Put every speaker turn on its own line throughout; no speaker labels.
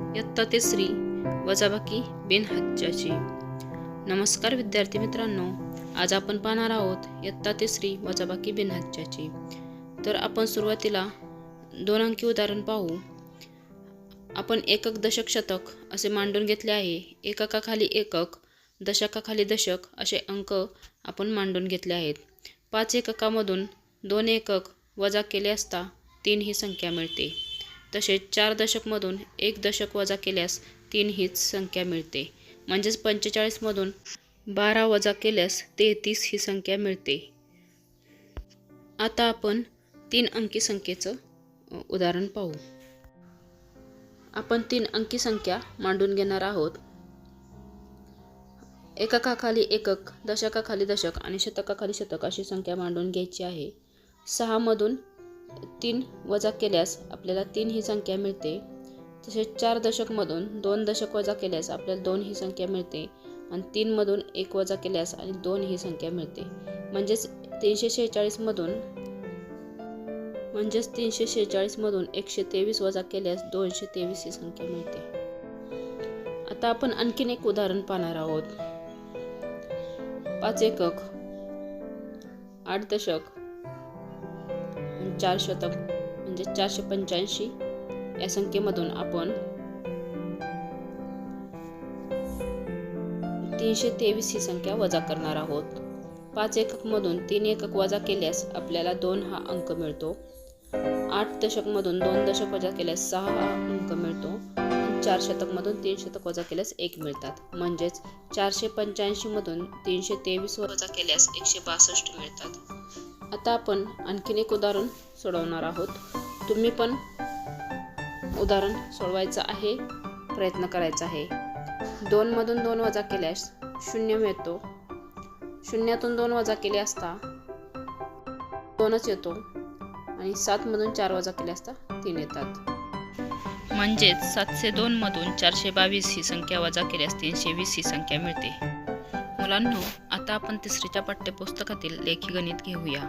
इयत्ता तिसरी वजाबाकी बिनहज्जाची नमस्कार विद्यार्थी मित्रांनो आज आपण पाहणार आहोत इयत्ता तिसरी वजाबाकी बिनहज्जाची तर आपण सुरुवातीला दोन अंकी उदाहरण पाहू. आपण एकक दशक शतक असे मांडून घेतले आहे. एककाखाली एकक दशकाखाली दशक असे अंक आपण मांडून घेतले आहेत. पाच एककामधून दोन एकक वजा केले असता तीन ही संख्या मिळते. तसेच चार दशकमधून एक दशक वजा केल्यास तीन हीच संख्या मिळते. म्हणजेच पंचेचाळीसमधून बारा वजा केल्यास तेहतीस ही संख्या मिळते. आता आपण तीन अंकी संख्येचं उदाहरण पाहू. आपण तीन अंकी संख्या मांडून घेणार आहोत. एककाखाली एकक दशकाखाली दशक आणि शतकाखाली शतक अशी संख्या मांडून घ्यायची आहे. सहामधून तीन वजा केल्यास आपल्याला तीन ही संख्या मिळते. तसेच चार दशकमधून दोन दशक वजा केल्यास आपल्याला दोन ही संख्या मिळते आणि तीनमधून एक वजा केल्यास आणि दोन ही संख्या मिळते. म्हणजेच तीनशे शेहेचाळीसमधून म्हणजेच तीनशे शेहेचाळीसमधून एकशे तेवीस वजा केल्यास दोनशे तेवीस ही संख्या मिळते. आता आपण आणखीन एक उदाहरण पाहणार आहोत. पाच एकक आठ दशक चार शतक म्हणजे चारशे पंच्याऐंशी या संख्येमधून आपण तीनशे तेवीस ही संख्या वजा करणार आहोत. पाच एककमधून तीन एकक वजा केल्यास आपल्याला दोन हा अंक मिळतो. आठ दशकमधून दोन दशक वजा केल्यास सहा हा अंक मिळतो. चार शतकमधून तीन शतक वजा केल्यास एक मिळतात. म्हणजेच चारशे पंच्याऐंशीमधून तीनशे तेवीस वजा केल्यास एकशे बासष्ट मिळतात. आता आपण आणखीन एक उदाहरण सोडवणार आहोत. तुम्ही पण उदाहरण सोडवायचं आहे प्रयत्न करायचा आहे. दोनमधून दोन वजा केल्यास शून्य मिळतो. शून्यातून दोन वजा केले असता दोनच येतो आणि सातमधून चार वजा केले असता तीन येतात. म्हणजेच सातशे दोनमधून चारशे बावीस ही संख्या वजा केल्यास तीनशे वीस ही संख्या मिळते. मुलांनो आता आपण तिसरीच्या पाठ्यपुस्तकातील लेखी गणित घेऊया.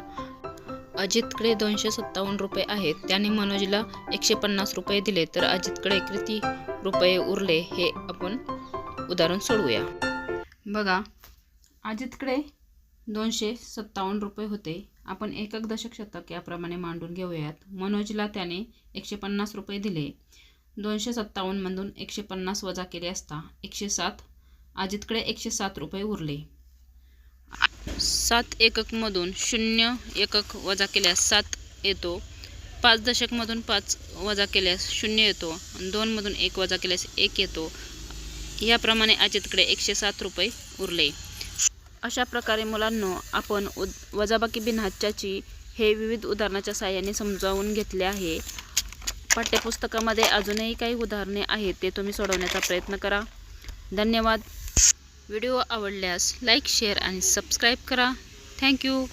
अजितकडे दोनशे सत्तावन्न रुपये आहेत. त्याने मनोजला एकशे पन्नास रुपये दिले. तर अजितकडे किती रुपये उरले हे आपण उदाहरण सोडवूया. बघा अजितकडे दोनशे सत्तावन्न रुपये होते. आपण एकक दशक शतक याप्रमाणे मांडून घेऊयात. मनोजला त्याने एकशे पन्नास रुपये दिले. दोनशे सत्तावन्नमधून एकशे पन्नास वजा केले असता एकशे सात अजितकडे एकशे सात रुपये उरले. सात एककमधून शून्य एकक वजा केल्यास सात येतो. पाच दशकमधून पाच वजा केल्यास शून्य येतो. दोनमधून एक वजा केल्यास एक येतो. याप्रमाणे अजितकडे एकशे सात रुपये उरले. अशा प्रकारे मुलांनो आपण उद वजाबाकी बिनहाच्याची हे विविध उदाहरणाच्या साहाय्याने समजावून घेतले आहे. पाठ्यपुस्तकामध्ये अजूनही काही उदाहरणे आहेत ते तुम्ही सोडवण्याचा प्रयत्न करा. धन्यवाद. व्हिडिओ आवडल्यास लाईक शेअर आणि सबस्क्राईब करा. Thank you.